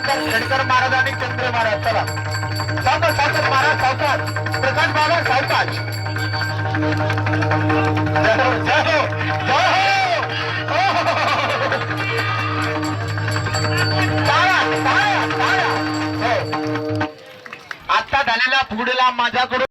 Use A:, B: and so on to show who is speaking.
A: त्यानंतर शंकर महाराज आणि चंद्र महाराज चला सावकाश सावकाश महाराज सावकाश प्रकाश महाराज सावकाश आता झालेला पुढला माझ्याकडून